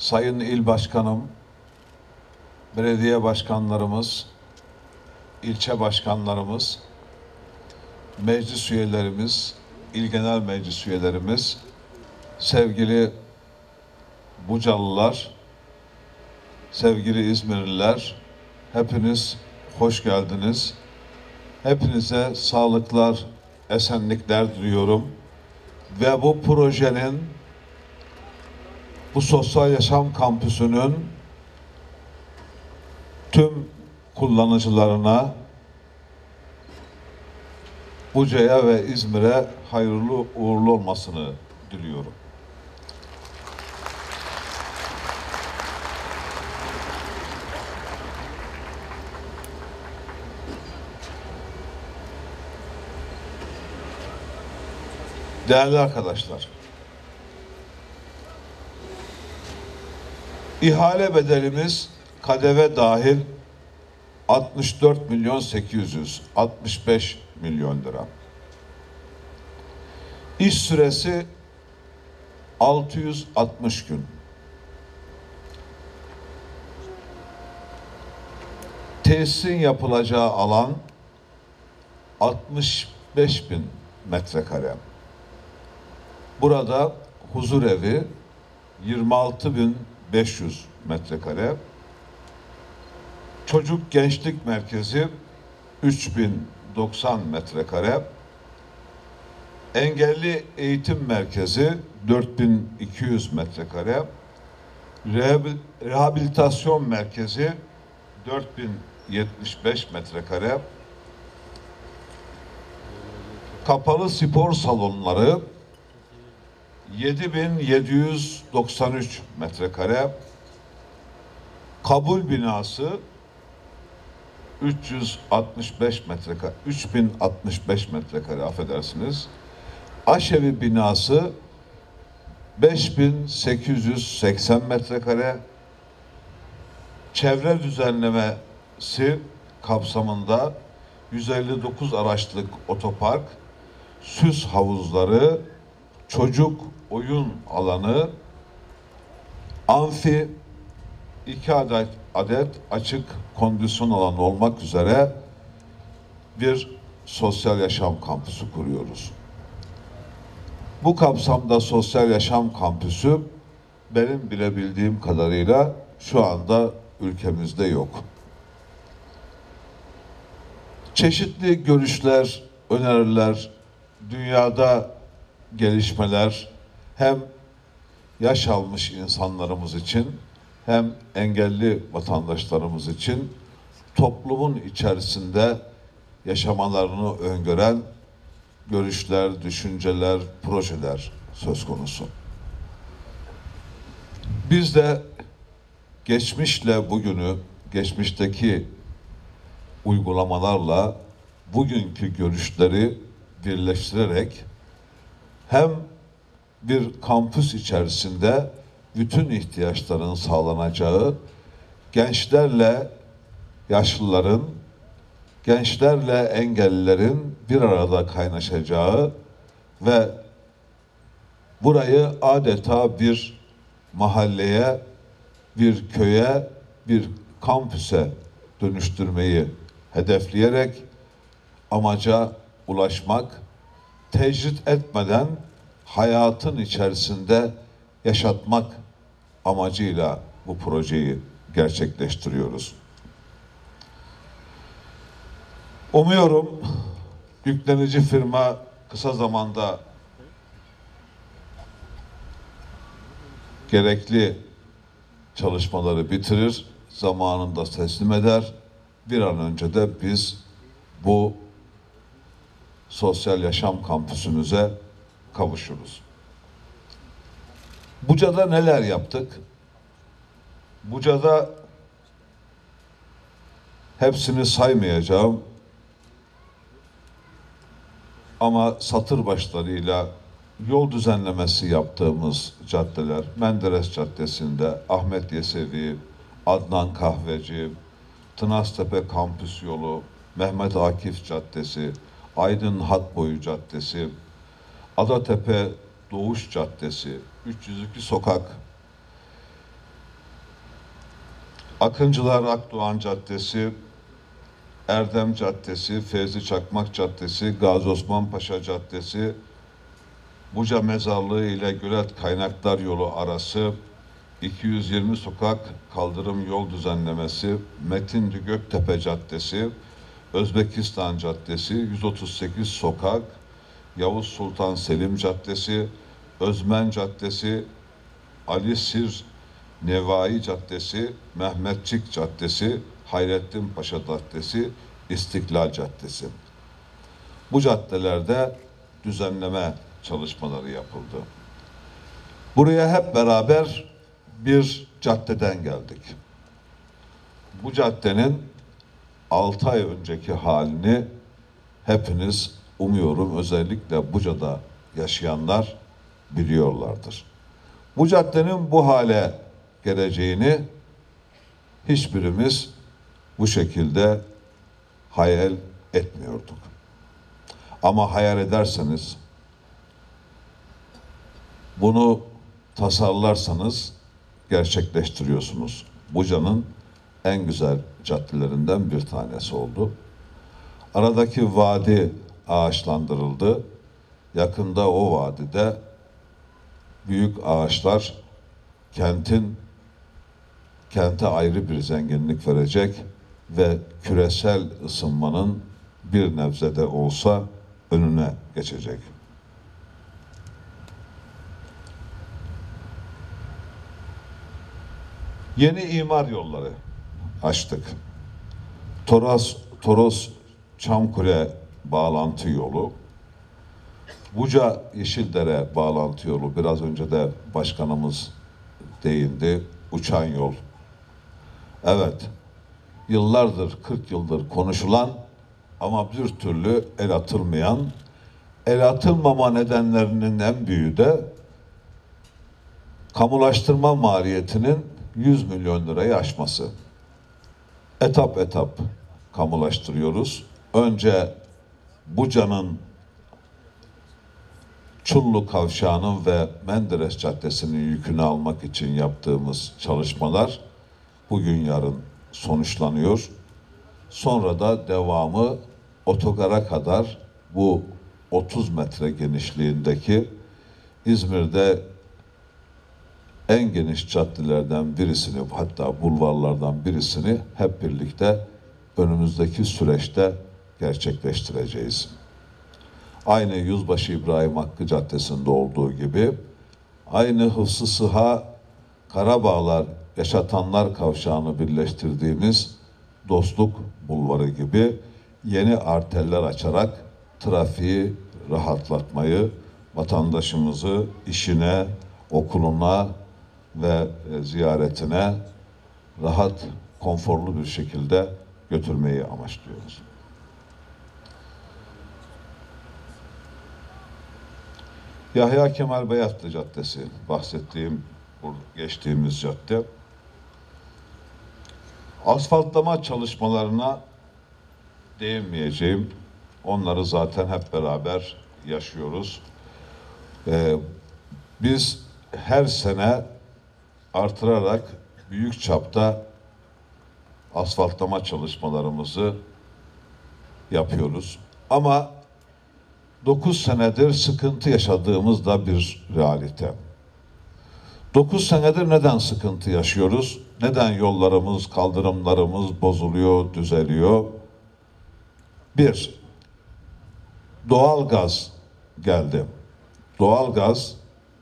Sayın İl Başkanım, belediye başkanlarımız, ilçe başkanlarımız, meclis üyelerimiz, il genel meclis üyelerimiz, sevgili Bucalılar, sevgili İzmirliler, hepiniz hoş geldiniz. Hepinize sağlıklar, esenlikler diliyorum. Ve bu projenin, bu sosyal yaşam kampüsünün tüm kullanıcılarına, Buca'ya ve İzmir'e hayırlı uğurlu olmasını diliyorum. Değerli arkadaşlar, ihale bedelimiz KDV dahil 64 milyon 865 milyon lira. İş süresi 660 gün. Tesisin yapılacağı alan 65 bin metrekare. Burada huzur evi 26.500 metrekare. Çocuk Gençlik Merkezi 3090 metrekare. Engelli Eğitim Merkezi 4200 metrekare. Rehabil- Rehabilitasyon Merkezi 4075 metrekare. Kapalı spor salonları 7793 metrekare. Kabul binası 365 metrekare, 3065 metrekare affedersiniz. Aşevi binası 5880 metrekare. Çevre düzenlemesi kapsamında 159 araçlık otopark, süs havuzları, çocuk oyun alanı, amfi, iki adet, adet açık kondisyon alanı olmak üzere bir sosyal yaşam kampüsü kuruyoruz. Bu kapsamda sosyal yaşam kampüsü benim bilebildiğim kadarıyla şu anda ülkemizde yok. Çeşitli görüşler, öneriler, dünyada gelişmeler hem yaş almış insanlarımız için hem engelli vatandaşlarımız için toplumun içerisinde yaşamalarını öngören görüşler, düşünceler, projeler söz konusu. Biz de geçmişle bugünü, geçmişteki uygulamalarla bugünkü görüşleri birleştirerek hem bir kampüs içerisinde bütün ihtiyaçların sağlanacağı, gençlerle yaşlıların, gençlerle engellilerin bir arada kaynaşacağı ve burayı adeta bir mahalleye, bir köye, bir kampüse dönüştürmeyi hedefleyerek amaca ulaşmak, tecrit etmeden hayatın içerisinde yaşatmak amacıyla bu projeyi gerçekleştiriyoruz. Umuyorum yüklenici firma kısa zamanda gerekli çalışmaları bitirir, zamanında teslim eder. Bir an önce de biz bu sosyal yaşam kampüsümüze kavuşuruz. Buca'da neler yaptık? Buca'da hepsini saymayacağım ama satır başlarıyla yol düzenlemesi yaptığımız caddeler Menderes Caddesi'nde Ahmet Yesevi, Adnan Kahveci, Tınaztepe Kampüs Yolu, Mehmet Akif Caddesi, Aydın Hatboyu Caddesi, Adatepe Doğuş Caddesi, 302 Sokak, Akıncılar Akdoğan Caddesi, Erdem Caddesi, Fevzi Çakmak Caddesi, Gazi Osman Paşa Caddesi, Buca Mezarlığı ile Gölet Kaynaklar Yolu arası 220 sokak kaldırım yol düzenlemesi, Metin Göktepe Caddesi, Özbekistan Caddesi, 138 sokak, Yavuz Sultan Selim Caddesi, Özmen Caddesi, Ali Sir Nevai Caddesi, Mehmetçik Caddesi, Hayrettin Paşa Caddesi, İstiklal Caddesi. Bu caddelerde düzenleme çalışmaları yapıldı. Buraya hep beraber bir caddeden geldik. Bu caddenin 6 ay önceki halini hepiniz umuyorum özellikle Buca'da yaşayanlar biliyorlardır. Bu caddenin bu hale geleceğini hiçbirimiz bu şekilde hayal etmiyorduk. Ama hayal ederseniz bunu tasarlarsanız gerçekleştiriyorsunuz. Buca'nın en güzel caddelerinden bir tanesi oldu. Aradaki vadi ağaçlandırıldı. Yakında o vadide büyük ağaçlar kentin kente ayrı bir zenginlik verecek ve küresel ısınmanın bir nebzede olsa önüne geçecek. Yeni imar yolları açtık. Toros, Toros Çamkule bağlantı yolu, Buca Yeşildere bağlantı yolu biraz önce de başkanımız değindi. Uçan yol. Evet. Yıllardır, 40 yıldır konuşulan ama bir türlü el atılmayan, el atılmama nedenlerinin en büyüğü de kamulaştırma maliyetinin 100 milyon lirayı aşması. Etap etap kamulaştırıyoruz. Önce Buca'nın Çullu Kavşağı'nın ve Menderes Caddesi'nin yükünü almak için yaptığımız çalışmalar bugün yarın sonuçlanıyor. Sonra da devamı otogara kadar bu 30 metre genişliğindeki İzmir'de en geniş caddelerden birisini hatta bulvarlardan birisini hep birlikte önümüzdeki süreçte gerçekleştireceğiz. Aynı Yüzbaşı İbrahim Hakkı Caddesi'nde olduğu gibi aynı Hıfzı Sıha Karabağlar Yaşatanlar Kavşağı'nı birleştirdiğimiz Dostluk Bulvarı gibi yeni arterler açarak trafiği rahatlatmayı, vatandaşımızı işine, okuluna ve e, ziyaretine rahat, konforlu bir şekilde götürmeyi amaçlıyoruz. Yahya Kemal Beyatlı Caddesi bahsettiğim, geçtiğimiz cadde. Asfaltlama çalışmalarına değinmeyeceğim. Onları zaten hep beraber yaşıyoruz. Ee, biz her sene artırarak büyük çapta asfaltlama çalışmalarımızı yapıyoruz. Ama 9 senedir sıkıntı yaşadığımız da bir realite. 9 senedir neden sıkıntı yaşıyoruz? Neden yollarımız, kaldırımlarımız bozuluyor, düzeliyor? Bir, doğal gaz geldi. Doğal gaz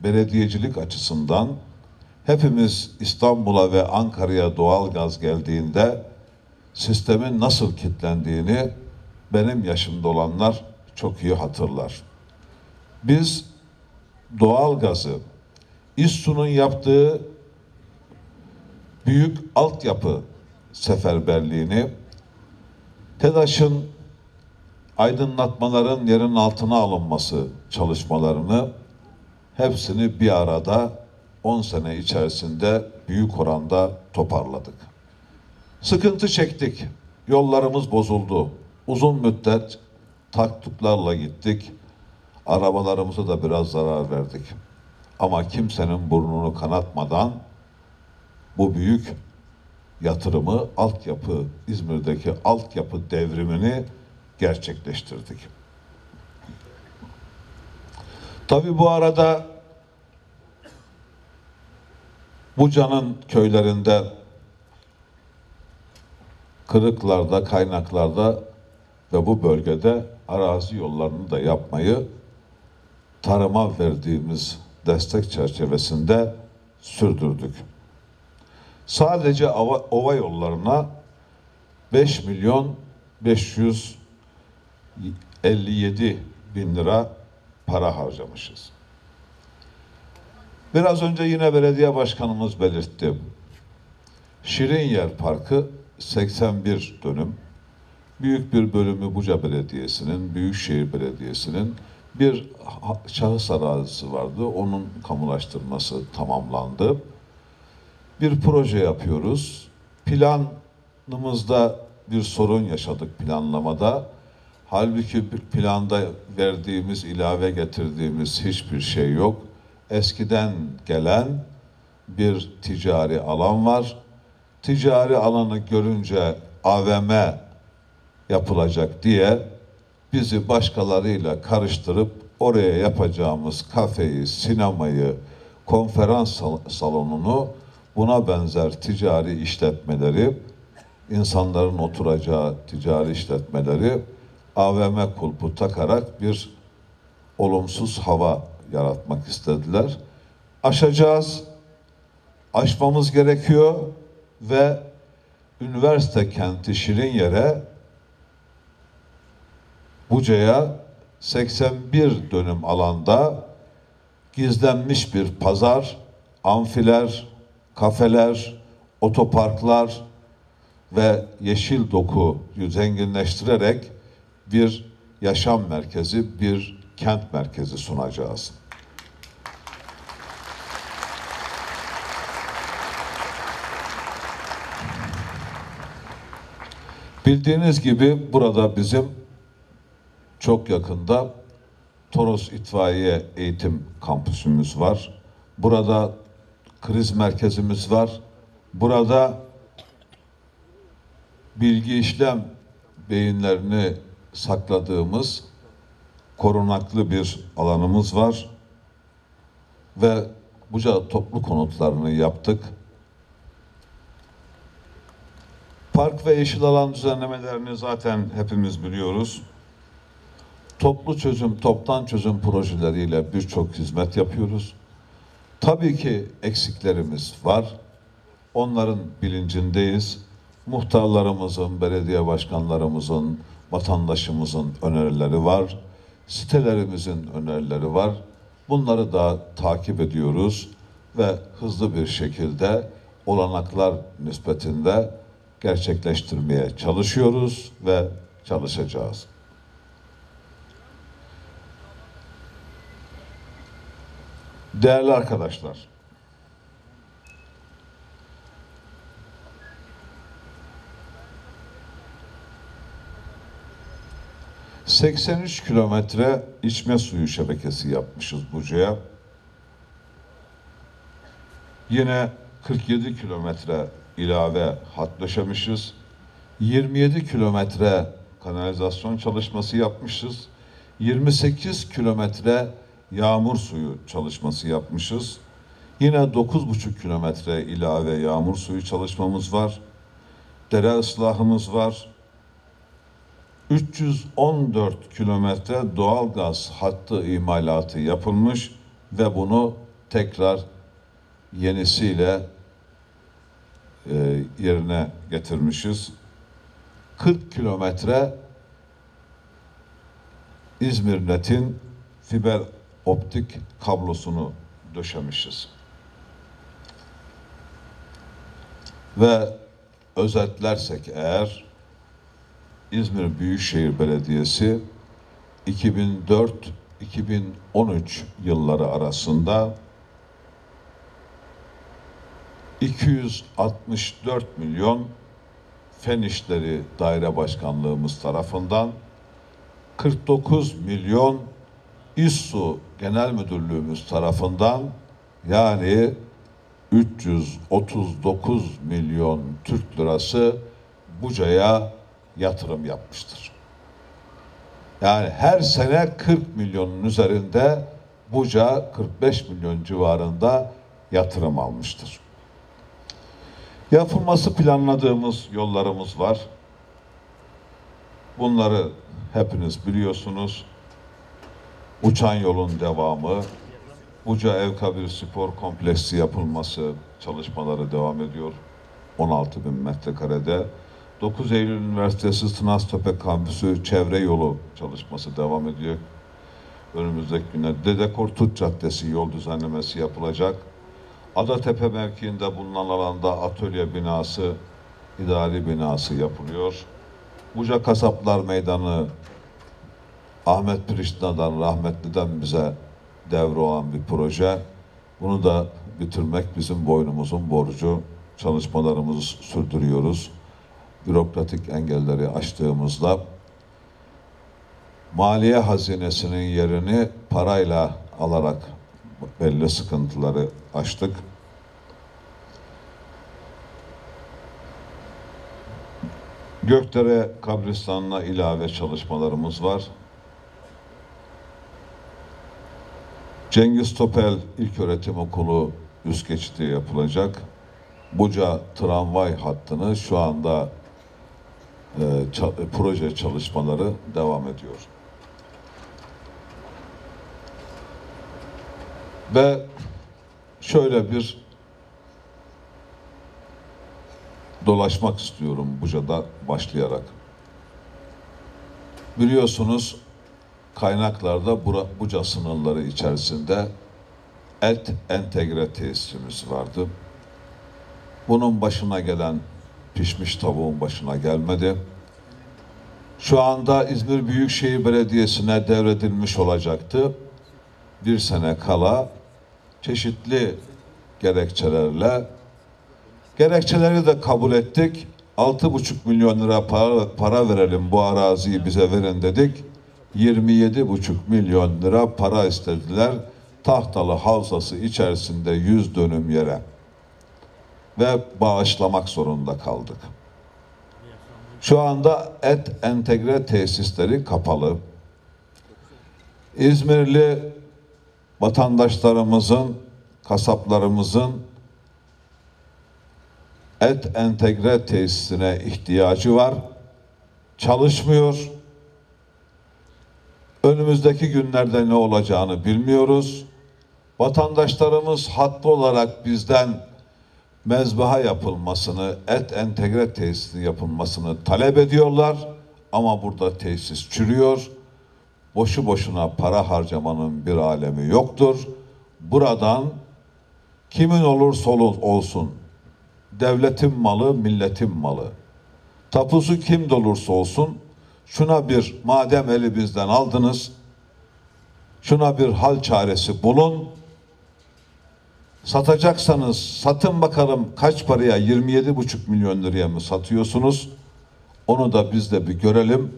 belediyecilik açısından hepimiz İstanbul'a ve Ankara'ya doğal gaz geldiğinde sistemin nasıl kilitlendiğini benim yaşımda olanlar çok iyi hatırlar. Biz doğal gazı İSSU'nun yaptığı büyük altyapı seferberliğini TEDAŞ'ın aydınlatmaların yerin altına alınması çalışmalarını hepsini bir arada 10 sene içerisinde büyük oranda toparladık. Sıkıntı çektik. Yollarımız bozuldu. Uzun müddet taktıklarla gittik. Arabalarımıza da biraz zarar verdik. Ama kimsenin burnunu kanatmadan bu büyük yatırımı, altyapı, İzmir'deki altyapı devrimini gerçekleştirdik. Tabii bu arada Buca'nın köylerinde, kırıklarda, kaynaklarda ve bu bölgede arazi yollarını da yapmayı tarıma verdiğimiz destek çerçevesinde sürdürdük. Sadece ova, ova yollarına 5 milyon 557 bin lira para harcamışız. Biraz önce yine belediye başkanımız belirtti. Şirinyer Parkı 81 dönüm. Büyük bir bölümü Buca Belediyesi'nin, Büyükşehir Belediyesi'nin bir şahıs arazisi vardı. Onun kamulaştırması tamamlandı. Bir proje yapıyoruz. Planımızda bir sorun yaşadık planlamada. Halbuki planda verdiğimiz, ilave getirdiğimiz hiçbir şey yok. Eskiden gelen bir ticari alan var. Ticari alanı görünce AVM yapılacak diye bizi başkalarıyla karıştırıp oraya yapacağımız kafeyi, sinemayı, konferans sal- salonunu buna benzer ticari işletmeleri, insanların oturacağı ticari işletmeleri AVM kulpu takarak bir olumsuz hava yaratmak istediler. Aşacağız, aşmamız gerekiyor ve üniversite kenti Şirinyer'e Buca'ya 81 dönüm alanda gizlenmiş bir pazar, amfiler, kafeler, otoparklar ve yeşil dokuyu zenginleştirerek bir yaşam merkezi, bir kent merkezi sunacağız. Bildiğiniz gibi burada bizim çok yakında Toros İtfaiye Eğitim Kampüsümüz var. Burada kriz merkezimiz var. Burada bilgi işlem beyinlerini sakladığımız korunaklı bir alanımız var. Ve Buca toplu konutlarını yaptık. Park ve yeşil alan düzenlemelerini zaten hepimiz biliyoruz. Toplu çözüm, toptan çözüm projeleriyle birçok hizmet yapıyoruz. Tabii ki eksiklerimiz var. Onların bilincindeyiz. Muhtarlarımızın, belediye başkanlarımızın, vatandaşımızın önerileri var. Sitelerimizin önerileri var. Bunları da takip ediyoruz ve hızlı bir şekilde olanaklar nispetinde gerçekleştirmeye çalışıyoruz ve çalışacağız. Değerli arkadaşlar, ...83 kilometre içme suyu şebekesi yapmışız Buca'ya. Yine 47 kilometre ilave hat döşemişiz. 27 kilometre kanalizasyon çalışması yapmışız. 28 kilometre yağmur suyu çalışması yapmışız. Yine 9,5 kilometre ilave yağmur suyu çalışmamız var. Dere ıslahımız var. 314 kilometre doğal gaz hattı imalatı yapılmış ve bunu tekrar yenisiyle e, yerine getirmişiz. 40 kilometre İzmir Net'in fiber optik kablosunu döşemişiz. Ve özetlersek eğer İzmir Büyükşehir Belediyesi 2004-2013 yılları arasında 264 milyon Fen İşleri Daire Başkanlığımız tarafından 49 milyon İSSU Genel Müdürlüğümüz tarafından yani 339 milyon Türk lirası Buca'ya yatırım yapmıştır. Yani her sene 40 milyonun üzerinde Buca 45 milyon civarında yatırım almıştır. Yapılması planladığımız yollarımız var. Bunları hepiniz biliyorsunuz. Uçan yolun devamı, Buca Evkabir Spor Kompleksi yapılması çalışmaları devam ediyor. 16 bin metrekarede. 9 Eylül Üniversitesi Sınavtepe Kampüsü çevre yolu çalışması devam ediyor. Önümüzdeki günler Dede Korkut Caddesi yol düzenlemesi yapılacak. Adatepe mevkiinde bulunan alanda atölye binası, idari binası yapılıyor. Buca Kasaplar Meydanı Ahmet Priştina'dan, rahmetliden bize devre olan bir proje. Bunu da bitirmek bizim boynumuzun borcu. Çalışmalarımızı sürdürüyoruz. Bürokratik engelleri aştığımızda maliye hazinesinin yerini parayla alarak belli sıkıntıları aştık. Gökdere kabristanına ilave çalışmalarımız var. Cengiz Topel İlköğretim Okulu üst geçidi yapılacak. Buca tramvay hattını şu anda e, ça- proje çalışmaları devam ediyor. Ve şöyle bir dolaşmak istiyorum Buca'da başlayarak. Biliyorsunuz kaynaklarda Bura, Buca sınırları içerisinde et entegre tesisimiz vardı. Bunun başına gelen pişmiş tavuğun başına gelmedi. Şu anda İzmir Büyükşehir Belediyesi'ne devredilmiş olacaktı. Bir sene kala çeşitli gerekçelerle gerekçeleri de kabul ettik. 6,5 milyon lira para, para verelim bu araziyi bize verin dedik. 27,5 milyon lira para istediler. Tahtalı havzası içerisinde 100 dönüm yere ve bağışlamak zorunda kaldık. Şu anda et entegre tesisleri kapalı. İzmirli vatandaşlarımızın, kasaplarımızın et entegre tesisine ihtiyacı var. Çalışmıyor. Önümüzdeki günlerde ne olacağını bilmiyoruz. Vatandaşlarımız haklı olarak bizden mezbaha yapılmasını, et entegre tesisi yapılmasını talep ediyorlar. Ama burada tesis çürüyor. Boşu boşuna para harcamanın bir alemi yoktur. Buradan kimin olursa ol- olsun, devletin malı, milletin malı. Tapusu kim olursa olsun, şuna bir madem elimizden aldınız, şuna bir hal çaresi bulun, Satacaksanız satın bakalım kaç paraya 27,5 milyon liraya mı satıyorsunuz? Onu da biz de bir görelim.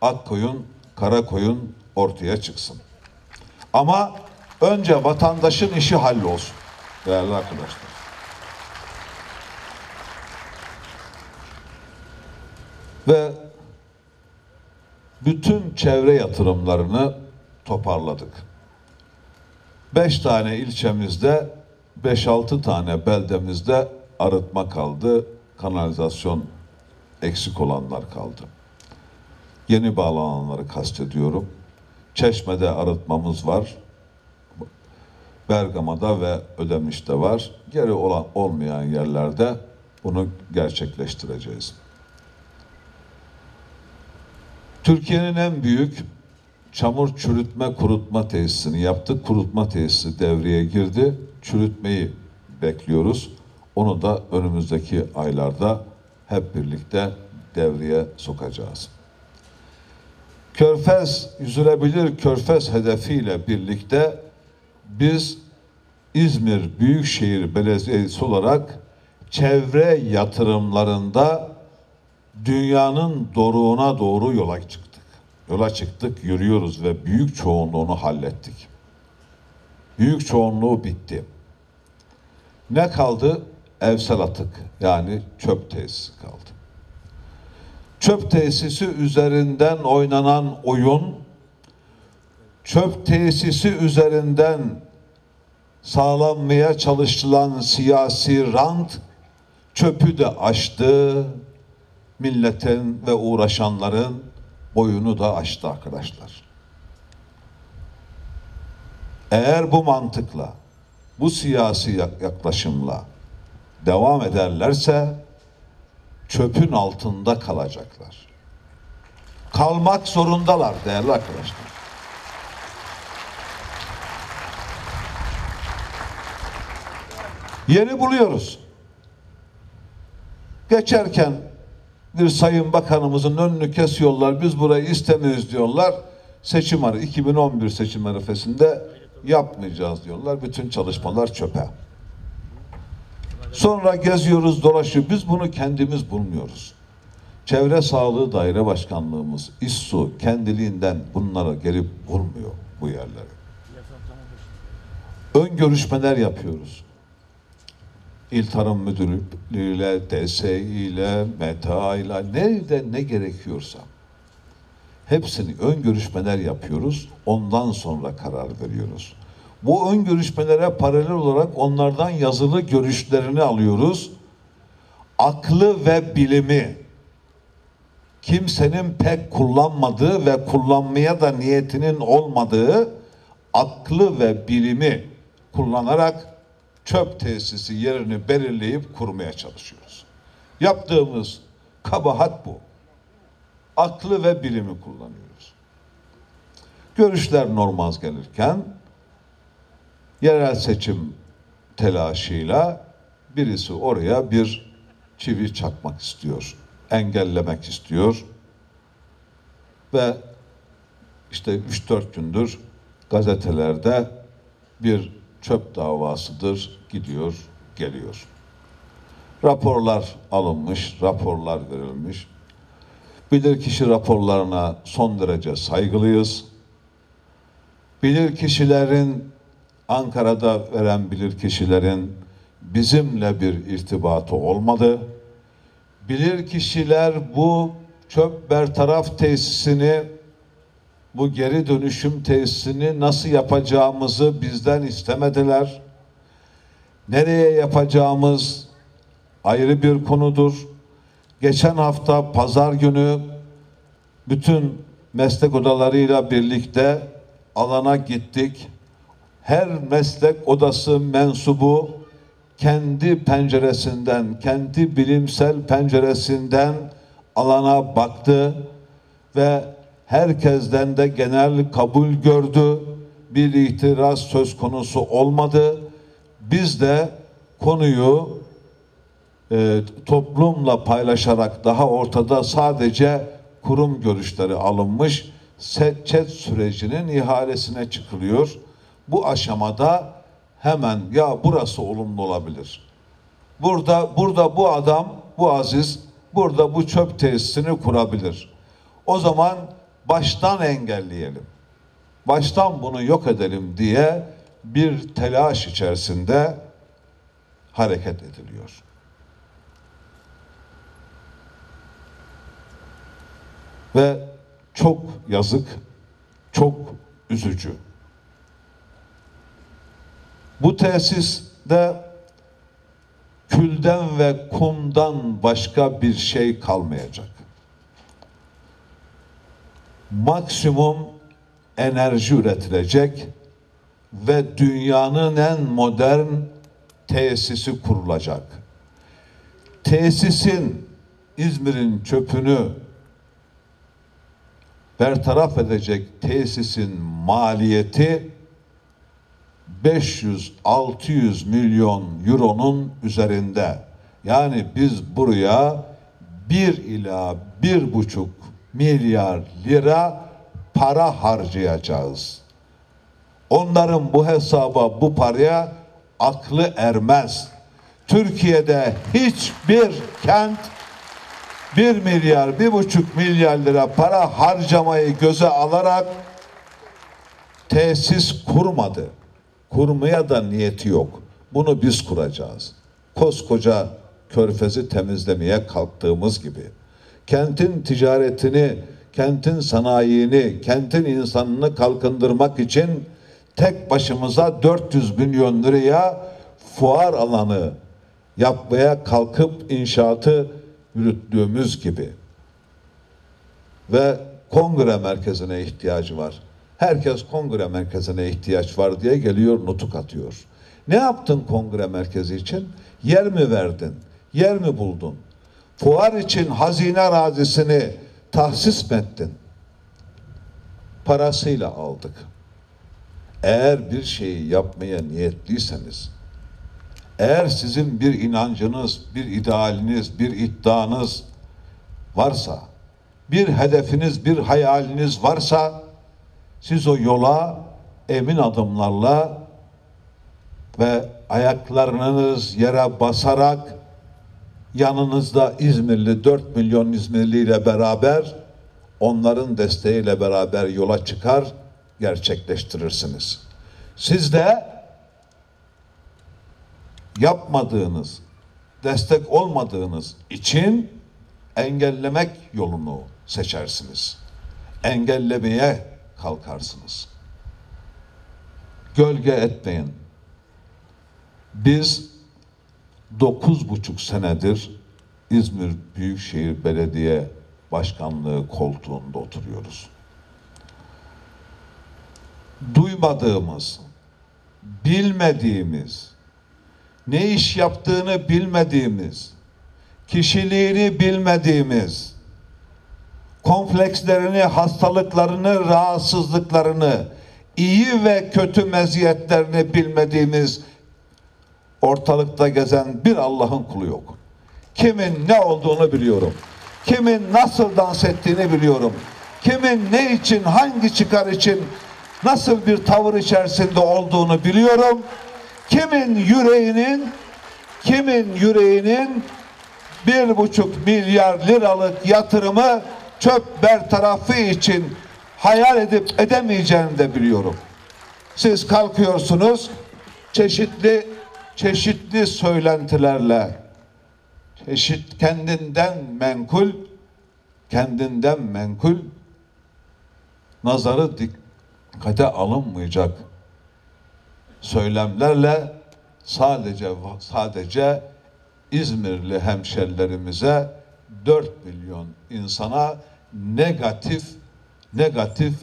Ak koyun, kara koyun ortaya çıksın. Ama önce vatandaşın işi hallolsun değerli arkadaşlar. Ve bütün çevre yatırımlarını toparladık. Beş tane ilçemizde, beş altı tane beldemizde arıtma kaldı, kanalizasyon eksik olanlar kaldı. Yeni bağlananları kastediyorum. Çeşme'de arıtmamız var. Bergama'da ve Ödemiş'te var. Geri olan olmayan yerlerde bunu gerçekleştireceğiz. Türkiye'nin en büyük çamur çürütme kurutma tesisini yaptık. Kurutma tesisi devreye girdi. Çürütmeyi bekliyoruz. Onu da önümüzdeki aylarda hep birlikte devreye sokacağız. Körfez, yüzülebilir Körfez hedefiyle birlikte biz İzmir Büyükşehir Belediyesi olarak çevre yatırımlarında dünyanın doruğuna doğru yola çıktık. Yola çıktık, yürüyoruz ve büyük çoğunluğunu hallettik. Büyük çoğunluğu bitti. Ne kaldı? Evsel atık yani çöp tesisi kaldı. Çöp tesisi üzerinden oynanan oyun, çöp tesisi üzerinden sağlanmaya çalışılan siyasi rant çöpü de aştı. Milletin ve uğraşanların boyunu da aştı arkadaşlar. Eğer bu mantıkla, bu siyasi yaklaşımla devam ederlerse çöpün altında kalacaklar. Kalmak zorundalar değerli arkadaşlar. Yeri buluyoruz. Geçerken bir sayın bakanımızın önünü kesiyorlar. Biz burayı istemiyoruz diyorlar. Seçim arı 2011 seçim arifesinde yapmayacağız diyorlar. Bütün çalışmalar çöpe. Sonra geziyoruz, dolaşıyoruz. Biz bunu kendimiz bulmuyoruz. Çevre Sağlığı Daire Başkanlığımız İSSU kendiliğinden bunlara gelip bulmuyor bu yerleri. Ön görüşmeler yapıyoruz. İl Tarım Müdürlüğü ile, DSİ ile, META ile, nerede ne gerekiyorsa hepsini ön görüşmeler yapıyoruz. Ondan sonra karar veriyoruz. Bu ön görüşmelere paralel olarak onlardan yazılı görüşlerini alıyoruz. Aklı ve bilimi kimsenin pek kullanmadığı ve kullanmaya da niyetinin olmadığı aklı ve bilimi kullanarak çöp tesisi yerini belirleyip kurmaya çalışıyoruz. Yaptığımız kabahat bu. Aklı ve bilimi kullanıyoruz. Görüşler normal gelirken yerel seçim telaşıyla birisi oraya bir çivi çakmak istiyor. Engellemek istiyor. Ve işte 3-4 gündür gazetelerde bir çöp davasıdır gidiyor, geliyor. Raporlar alınmış, raporlar verilmiş. Bilirkişi raporlarına son derece saygılıyız. Bilirkişilerin Ankara'da veren bilirkişilerin bizimle bir irtibatı olmadı. Bilirkişiler bu çöp bertaraf tesisini bu geri dönüşüm tesisini nasıl yapacağımızı bizden istemediler. Nereye yapacağımız ayrı bir konudur. Geçen hafta pazar günü bütün meslek odalarıyla birlikte alana gittik. Her meslek odası mensubu kendi penceresinden, kendi bilimsel penceresinden alana baktı ve herkesten de genel kabul gördü. Bir itiraz söz konusu olmadı. Biz de konuyu e, toplumla paylaşarak daha ortada sadece kurum görüşleri alınmış seçet sürecinin ihalesine çıkılıyor. Bu aşamada hemen ya burası olumlu olabilir. Burada burada bu adam, bu aziz burada bu çöp tesisini kurabilir. O zaman baştan engelleyelim. Baştan bunu yok edelim diye bir telaş içerisinde hareket ediliyor. Ve çok yazık, çok üzücü. Bu tesiste külden ve kumdan başka bir şey kalmayacak maksimum enerji üretilecek ve dünyanın en modern tesisi kurulacak. Tesisin İzmir'in çöpünü bertaraf edecek tesisin maliyeti 500-600 milyon euronun üzerinde. Yani biz buraya bir ila bir buçuk milyar lira para harcayacağız. Onların bu hesaba, bu paraya aklı ermez. Türkiye'de hiçbir kent bir milyar, bir buçuk milyar lira para harcamayı göze alarak tesis kurmadı. Kurmaya da niyeti yok. Bunu biz kuracağız. Koskoca körfezi temizlemeye kalktığımız gibi kentin ticaretini, kentin sanayini, kentin insanını kalkındırmak için tek başımıza 400 milyon liraya fuar alanı yapmaya kalkıp inşaatı yürüttüğümüz gibi ve kongre merkezine ihtiyacı var. Herkes kongre merkezine ihtiyaç var diye geliyor nutuk atıyor. Ne yaptın kongre merkezi için? Yer mi verdin? Yer mi buldun? Fuar için hazine arazisini tahsis mi ettin? Parasıyla aldık. Eğer bir şeyi yapmaya niyetliyseniz, eğer sizin bir inancınız, bir idealiniz, bir iddianız varsa, bir hedefiniz, bir hayaliniz varsa siz o yola emin adımlarla ve ayaklarınız yere basarak yanınızda İzmirli 4 milyon İzmirli ile beraber onların desteğiyle beraber yola çıkar gerçekleştirirsiniz. Siz de yapmadığınız, destek olmadığınız için engellemek yolunu seçersiniz. Engellemeye kalkarsınız. Gölge etmeyin. Biz dokuz buçuk senedir İzmir Büyükşehir Belediye Başkanlığı koltuğunda oturuyoruz. Duymadığımız, bilmediğimiz, ne iş yaptığını bilmediğimiz, kişiliğini bilmediğimiz, komplekslerini, hastalıklarını, rahatsızlıklarını, iyi ve kötü meziyetlerini bilmediğimiz ortalıkta gezen bir Allah'ın kulu yok. Kimin ne olduğunu biliyorum. Kimin nasıl dans ettiğini biliyorum. Kimin ne için, hangi çıkar için nasıl bir tavır içerisinde olduğunu biliyorum. Kimin yüreğinin kimin yüreğinin bir buçuk milyar liralık yatırımı çöp bertarafı için hayal edip edemeyeceğini de biliyorum. Siz kalkıyorsunuz çeşitli çeşitli söylentilerle çeşit kendinden menkul kendinden menkul nazarı dikkate alınmayacak söylemlerle sadece sadece İzmirli hemşerilerimize 4 milyon insana negatif negatif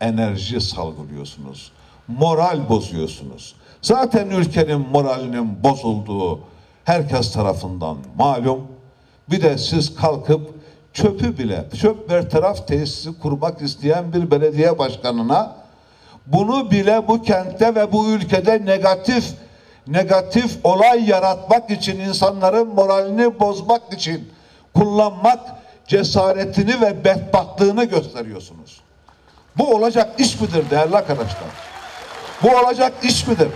enerji salgılıyorsunuz. Moral bozuyorsunuz. Zaten ülkenin moralinin bozulduğu herkes tarafından malum. Bir de siz kalkıp çöpü bile, çöp bertaraf tesisi kurmak isteyen bir belediye başkanına bunu bile bu kentte ve bu ülkede negatif negatif olay yaratmak için insanların moralini bozmak için kullanmak cesaretini ve bedbahtlığını gösteriyorsunuz. Bu olacak iş midir değerli arkadaşlar? Bu olacak iş midir?